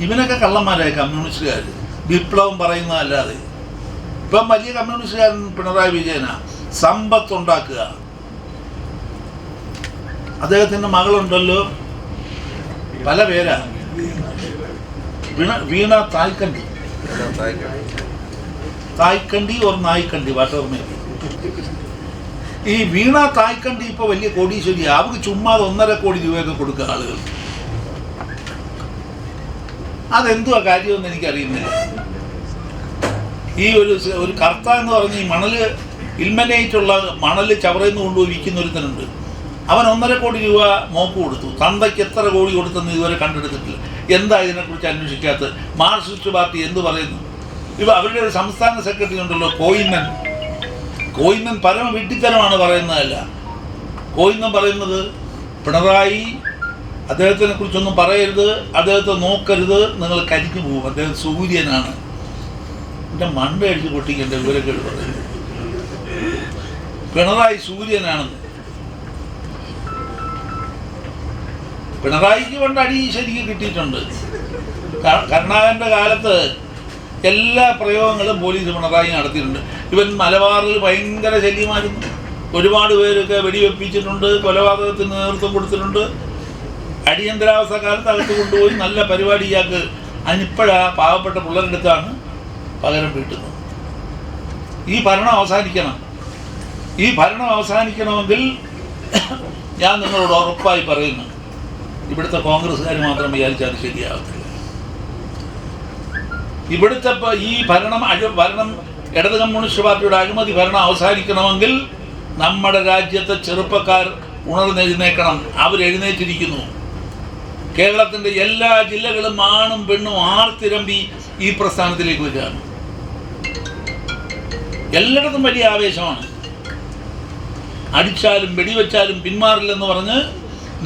ഇവനൊക്കെ കള്ളന്മാരായ കമ്മ്യൂണിസ്റ്റുകാർ വിപ്ലവം പറയുന്നതല്ലാതെ. ഇപ്പം വലിയ കമ്മ്യൂണിസ്റ്റുകാരൻ പിണറായി വിജയന. സമ്പത്തുണ്ടാക്കുക. അദ്ദേഹത്തിന്റെ മകളുണ്ടല്ലോ. പല പേരാ. വീണ വീണ തായ്ക്കണ്ടി. തായ്ക്കണ്ടി ഓർ നായ്ക്കണ്ടി വാട്ടർമേ ഈ വീണ തായ്ക്കണ്ടി ഇപ്പോൾ വലിയ കോടീശ്വരി അവർക്ക് ചുമ്മാതെ ഒന്നര കോടി രൂപയൊക്കെ കൊടുക്കുക ആളുകൾ അതെന്തുവാ കാര്യമെന്ന് എനിക്കറിയുന്നില്ല. ഈ ഒരു ഒരു കർത്ത എന്ന് പറഞ്ഞ് ഈ മണൽ ഇൽമനേറ്റുള്ള മണൽ ചവറയിൽ നിന്ന് കൊണ്ടുപോയി വിൽക്കുന്ന ഒരുത്തനുണ്ട് അവൻ ഒന്നര കോടി രൂപ മോക്ക് കൊടുത്തു. തന്തയ്ക്ക് എത്ര കോടി കൊടുത്തെന്ന് ഇതുവരെ കണ്ടെടുത്തിട്ടില്ല. എന്താ ഇതിനെക്കുറിച്ച് അന്വേഷിക്കാത്തത് മാർക്സിസ്റ്റ് പാർട്ടി എന്ത് പറയുന്നു? ഇവ അവരുടെ ഒരു സംസ്ഥാന സെക്രട്ടറി ഉണ്ടല്ലോ കോയിന്നൻ. കോയിന്നൻ പരമ വിഡ്ഢിത്തരമാണ് പറയുന്നതല്ല. കോയിന്നൻ പറയുന്നത് പിണറായി അദ്ദേഹത്തിനെ കുറിച്ചൊന്നും പറയരുത് അദ്ദേഹത്തെ നോക്കരുത് നിങ്ങൾ കരിഞ്ഞു പോകും. അദ്ദേഹം സൂര്യനാണ്. എന്റെ മണ്ട അടിച്ച് പൊട്ടിക്കേണ്ട വിവരക്കേട് പറയുന്നത് പിണറായി സൂര്യനാണെന്ന്. പിണറായിക്ക് പണ്ട് അടി ശരിക്ക് കിട്ടിയിട്ടുണ്ട്. കരുണാകരന്റെ കാലത്ത് എല്ലാ പ്രയോഗങ്ങളും പോലീസ് പിണറായി നടത്തിയിട്ടുണ്ട്. ഇവൻ മലബാറിൽ ഭയങ്കര ശല്യമായിരുന്നു. ഒരുപാട് പേരൊക്കെ വെടിവെപ്പിച്ചിട്ടുണ്ട് കൊലപാതകത്തിന് നേതൃത്വം കൊടുത്തിട്ടുണ്ട്. അടിയന്തരാവസ്ഥ കാലത്ത് അകത്ത് കൊണ്ടുപോയി നല്ല പരിപാടി ഇയാൾക്ക് അതിനിപ്പോഴാ പാവപ്പെട്ട പിള്ളേരെടുത്താണ് പകരം വീട്ടുന്നത്. ഈ ഭരണം അവസാനിക്കണം. ഈ ഭരണം അവസാനിക്കണമെങ്കിൽ ഞാൻ നിങ്ങളോട് ഉറപ്പായി പറയുന്നു. ഇവിടുത്തെ കോൺഗ്രസ്സുകാർ മാത്രം വിചാരിച്ചാൽ ശരിയാകത്തില്ല ഇവിടുത്തെ ഈ ഭരണം ഭരണം ഇടത് കമ്മ്യൂണിസ്റ്റ് പാർട്ടിയുടെ അഴിമതി ഭരണം അവസാനിക്കണമെങ്കിൽ നമ്മുടെ രാജ്യത്തെ ചെറുപ്പക്കാർ ഉണർന്നെഴുന്നേക്കണം അവരെഴുന്നേറ്റിരിക്കുന്നു. കേരളത്തിന്റെ എല്ലാ ജില്ലകളും ആണും പെണ്ണും ആർത്തിരമ്പി ഈ പ്രസ്ഥാനത്തിലേക്ക് വരികയാണ്. എല്ലായിടത്തും വലിയ ആവേശമാണ്. അടിച്ചാലും വെടിവെച്ചാലും പിന്മാറില്ലെന്ന് പറഞ്ഞ്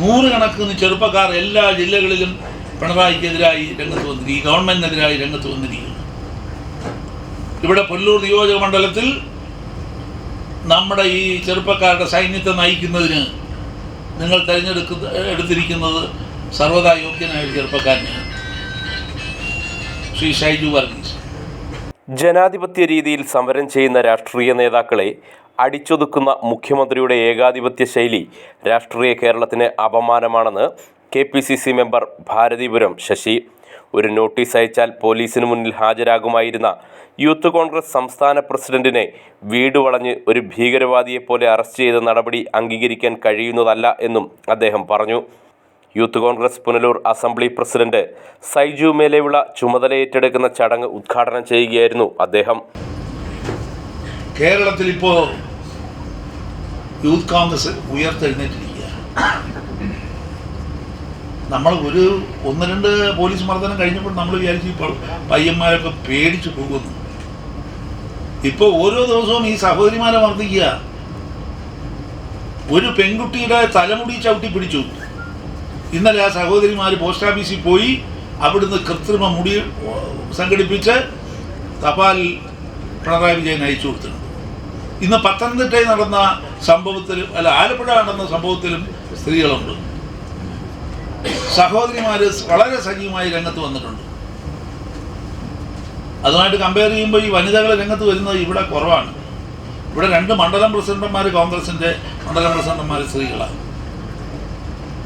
നൂറുകണക്കിന് ചെറുപ്പക്കാർ എല്ലാ ജില്ലകളിലും പിണറായിക്കെതിരായി രംഗത്ത് വന്നിരിക്കും ഈ ഗവൺമെന്റിനെതിരായി രംഗത്ത് വന്നിരിക്കുന്നു. ഇവിടെ പുല്ലൂർ നിയോജക മണ്ഡലത്തിൽ നമ്മുടെ ഈ ചെറുപ്പക്കാരുടെ സൈന്യത്തെ നയിക്കുന്നതിന് നിങ്ങൾ തിരഞ്ഞെടുക്കുന്ന എടുത്തിരിക്കുന്നത് സർവതാ യോഗ്യനായ ഒരു ചെറുപ്പക്കാരനെയാണ് ശ്രീ ഷൈജു വർഗീസ്. ജനാധിപത്യ രീതിയിൽ സമരം ചെയ്യുന്ന രാഷ്ട്രീയ നേതാക്കളെ അടിച്ചൊതുക്കുന്ന മുഖ്യമന്ത്രിയുടെ ഏകാധിപത്യ ശൈലി രാഷ്ട്രീയ കേരളത്തിന് അപമാനമാണെന്ന് K P C C member Bharathipuram Sasi. ഒരു നോട്ടീസ് അയച്ചാൽ പോലീസിന് മുന്നിൽ ഹാജരാകുമായിരുന്ന യൂത്ത് കോൺഗ്രസ് സംസ്ഥാന പ്രസിഡന്റിനെ വീട് വളഞ്ഞ് ഒരു ഭീകരവാദിയെപ്പോലെ അറസ്റ്റ് ചെയ്ത നടപടി അംഗീകരിക്കാൻ കഴിയുന്നതല്ല എന്നും അദ്ദേഹം പറഞ്ഞു. Youth Congress Punalur assembly president Saiju മേലെയുള്ള ചുമതല ഏറ്റെടുക്കുന്ന ചടങ്ങ് ഉദ്ഘാടനം ചെയ്യുകയായിരുന്നു അദ്ദേഹം. കേരളത്തിൽ ഇപ്പോൾ യൂത്ത് കോൺഗ്രസ് ഉയർത്തെഴുന്നേറ്റിരിക്കുക നമ്മൾ ഒരു ഒന്ന് രണ്ട് പോലീസ് മർദ്ദനം കഴിഞ്ഞപ്പോൾ നമ്മൾ വിചാരിച്ചു ഇപ്പോൾ പയ്യന്മാരൊക്കെ പേടിച്ചു പോകുന്നു. ഇപ്പോൾ ഓരോ ദിവസവും ഈ സഹോദരിമാരെ മർദ്ദിക്കുക. ഒരു പെൺകുട്ടിയുടെ തലമുടി ചവിട്ടി പിടിച്ചു. ഇന്നലെ ആ സഹോദരിമാർ പോസ്റ്റ് ഓഫീസിൽ പോയി അവിടുന്ന് കൃത്രിമ മുടി സംഘടിപ്പിച്ച് തപാൽ പിണറായി വിജയൻ അയച്ചു കൊടുത്തിട്ടുണ്ട്. ഇന്ന് പത്തനംതിട്ടയിൽ നടന്ന സംഭവത്തിലും അല്ല ആലപ്പുഴ നടന്ന സംഭവത്തിലും സ്ത്രീകളുണ്ട്. സഹോദരിമാർ വളരെ സജീവമായി രംഗത്ത് വന്നിട്ടുണ്ട്. അതുമായിട്ട് കമ്പയർ ചെയ്യുമ്പോൾ ഈ വനിതകൾ രംഗത്ത് വരുന്നത് ഇവിടെ കുറവാണ്. ഇവിടെ രണ്ട് മണ്ഡലം പ്രസിഡന്റുമാർ കോൺഗ്രസിന്റെ മണ്ഡലം പ്രസിഡന്റുമാർ സ്ത്രീകളാണ്.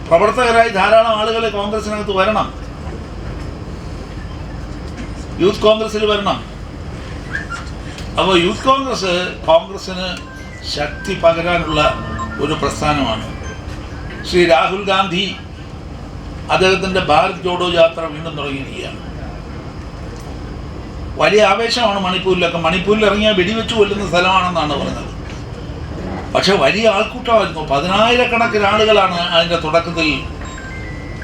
പ്രവർത്തകരായി ധാരാളം ആളുകൾ കോൺഗ്രസിനകത്ത് വരണം. യൂത്ത് കോൺഗ്രസിൽ വരണം. അപ്പോൾ യൂത്ത് കോൺഗ്രസ് കോൺഗ്രസിന് ശക്തി പകരാനുള്ള ഒരു പ്രസ്ഥാനമാണ്. ശ്രീ രാഹുൽ ഗാന്ധി അദ്ദേഹത്തിന്റെ ഭാരത് ജോഡോ യാത്ര വീണ്ടും തുടങ്ങിയിരിക്കുകയാണ്. വലിയ ആവേശമാണ് മണിപ്പൂരിലൊക്കെ. മണിപ്പൂരിൽ ഇറങ്ങിയാൽ വെടിവെച്ച് കൊല്ലുന്ന സ്ഥലമാണെന്നാണ് പറഞ്ഞത്. പക്ഷെ വലിയ ആൾക്കൂട്ടമായിരുന്നു. പതിനായിരക്കണക്കിന് ആളുകളാണ് അതിന്റെ തുടക്കത്തിൽ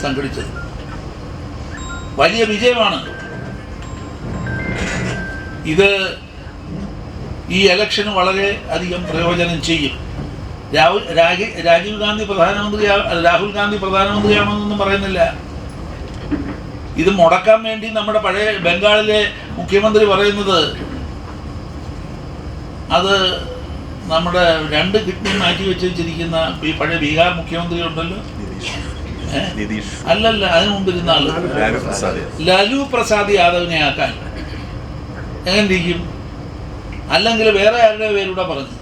സംഘടിച്ചത്. വലിയ വിജയമാണ്. ഇത് ഈ ഇലക്ഷന് വളരെ അധികം പ്രയോജനം ചെയ്യും. രാജീവ് ഗാന്ധി പ്രധാനമന്ത്രി രാഹുൽ ഗാന്ധി പ്രധാനമന്ത്രിയാണെന്നൊന്നും പറയുന്നില്ല. ഇത് മുടക്കാൻ വേണ്ടി നമ്മുടെ പഴയ ബംഗാളിലെ മുഖ്യമന്ത്രി പറയുന്നത് അത് നമ്മുടെ രണ്ട് കിഡ്നി മാറ്റി വെച്ചിരിക്കുന്ന ഈ പഴയ ബീഹാർ മുഖ്യമന്ത്രി ഉണ്ടല്ലോ? അല്ലല്ല അതിനു മുമ്പിരുന്ന ആൾ ലാലു പ്രസാദ്. ലാലു പ്രസാദ് യാദവിനെ ആക്കാൻ. എങ്ങനെ ഇരിക്കും അല്ലെങ്കിൽ വേറെ ആരുടെ പേരൂടെ പറഞ്ഞു?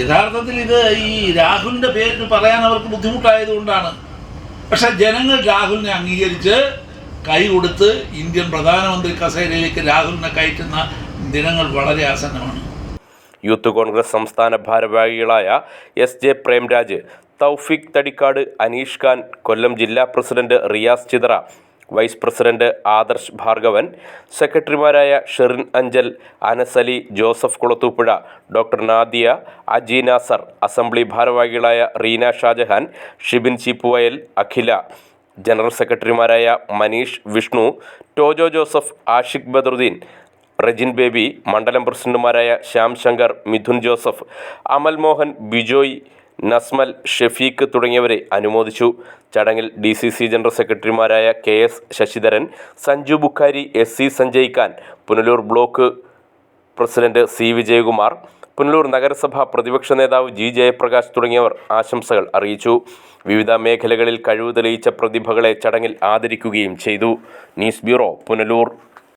യഥാർത്ഥത്തിൽ ഇത് ഈ രാഹുലിന്റെ പേരിൽ പറയാൻ അവർക്ക് ബുദ്ധിമുട്ടായത് കൊണ്ടാണ് പക്ഷെ ജനങ്ങൾ രാഹുലിനെ അംഗീകരിച്ച് കൈ കൊടുത്ത് ഇന്ത്യൻ പ്രധാനമന്ത്രി കസേരയിലേക്ക് രാഹുലിനെ കയറ്റുന്ന ദിനങ്ങൾ വളരെ ആസന്നമാണ്. യൂത്ത് കോൺഗ്രസ് സംസ്ഥാന ഭാരവാഹികളായ എസ് ജെ പ്രേംരാജ് തൗഫിക് തടിക്കാട് അനീഷ് ഖാൻ കൊല്ലം ജില്ലാ president Riyas Chithra vice president Adarsh Bhargavan സെക്രട്ടറിമാരായ Sherin Anchal Anasali Joseph Kulathupuzha doctor Nadiya Aji Nasar assembly ഭാരവാഹികളായ റീന ഷാജഹാൻ ഷിബിൻ ചിപ്പുവയൽ അഖില ജനറൽ സെക്രട്ടറിമാരായ മനീഷ് വിഷ്ണു ടോജോ ജോസഫ് ആഷിഖ് ബദറുദ്ദീൻ റെജിൻ ബേബി മണ്ഡലം പ്രസിഡന്റുമാരായ ശ്യാം ശങ്കർ മിഥുൻ ജോസഫ് അമൽ മോഹൻ ബിജോയ് നസ്മൽ ഷെഫീഖ് തുടങ്ങിയവരെ അനുമോദിച്ചു. ചടങ്ങിൽ ഡി സി സി ജനറൽ സെക്രട്ടറിമാരായ K S Sasidharan Sanju Bukhari S C Sanjay Khan Punalur block president C Vijayakumar Punalur നഗരസഭ പ്രതിപക്ഷ നേതാവ് ജി ജയപ്രകാശ് തുടങ്ങിയവർ ആശംസകൾ അറിയിച്ചു. വിവിധ മേഖലകളിൽ കഴിവ് തെളിയിച്ച പ്രതിഭകളെ ചടങ്ങിൽ ആദരിക്കുകയും ചെയ്തു. News bureau Punalur.